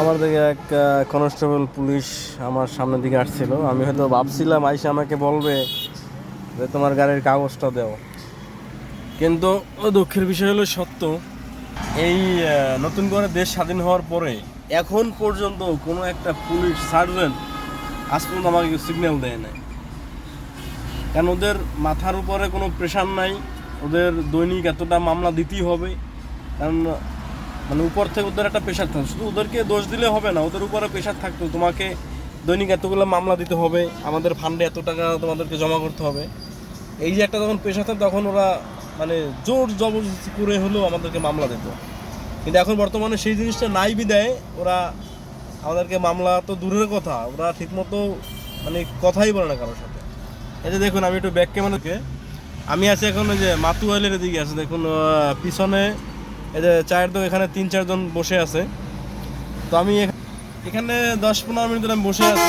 আমার দিকে এক কনস্টেবল পুলিশ আমার সামনের দিকে আসছিল। আমি হয়তো ভাবছিলাম, আইসে আমাকে বলবে যে তোমার গাড়ির কাগজটা দাও। কিন্তু দুঃখের বিষয় হলো সত্য, এই নতুন করে দেশ স্বাধীন হওয়ার পরে এখন পর্যন্ত কোনো একটা পুলিশ সার্জেন্ট আজ পর্যন্ত আমাকে সিগন্যাল দেয় নাই। কারণ ওদের মাথার উপরে কোনো প্রেশার নাই, ওদের দৈনিক এতটা মামলা দিতেই হবে। কারণ মানে উপর থেকে ওদের একটা প্রেশার থাকতো। শুধু ওদেরকে দোষ দিলে হবে না, ওদের উপরে প্রেশার থাকতো। তোমাকে দৈনিক এতগুলো মামলা দিতে হবে, আমাদের ফান্ডে এত টাকা তোমাদেরকে জমা করতে হবে। এই যে একটা যখন পেশা থাকে তখন ওরা মানে জোর জবরদস্তি করে হলেও আমাদেরকে মামলা দিত। কিন্তু এখন বর্তমানে সেই জিনিসটা নাই বিদায়। ওরা আমাদেরকে মামলা তো দূরের কথা, ওরা ঠিকমতো মানে কথাই বলে না কারোর সাথে। এই যে দেখুন, আমি একটু ব্যাক ক্যামেরাকে আমি আছি এখন ওই যে মাতুয়ালের দিকে আছে। দেখুন পিছনে যে চায়ের দোকান, এখানে তিন চারজন বসে আছে। তো আমি এখানে দশ পনেরো মিনিট ধরে আমি বসে আছি।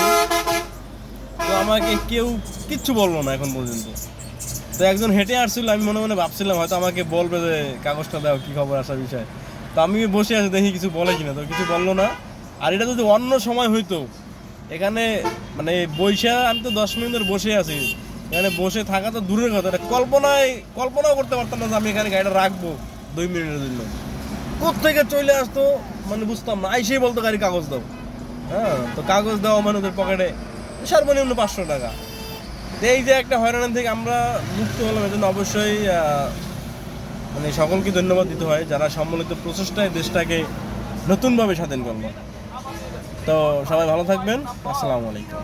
তো আমাকে কেউ কিচ্ছু বলল না এখন পর্যন্ত। তো একজন হেঁটে আসছিল, আমি মনে মনে ভাবছিলাম হয়তো আমাকে বলবে যে কাগজটা দাও, কি খবর আসার বিষয়। তো আমি বসে আছি, দেখি কিছু বলে কিনা। তো কিছু বলল না। আর এটা যদি অন্য সময় হইতো, এখানে মানে বৈশা আমি তো দশ মিনিট ধরে বসে আছি। এখানে বসে থাকা তো দূরের কথা। কল্পনায় কল্পনাও করতে পারতাম না যে আমি এখানে গাড়িটা রাখব। দুই মিনিটের জন্য। কোথেকে চলে আসতো? মানে বুঝতাম না। আইসেই বলতো, গাড়ি কাগজ দাও। হ্যাঁ তো কাগজ দেওয়া মানে ওদের পকেটে সর্বনিম্ন পাঁচশো টাকা। এই যে একটা হয়রানি থেকে আমরা মুক্ত হলাম, এজন্য অবশ্যই মানে সকলকে ধন্যবাদ দিতে হয় যারা সম্মিলিত প্রচেষ্টায় দেশটাকে নতুনভাবে স্বাধীন করল। তো সবাই ভালো থাকবেন। আসসালামু আলাইকুম।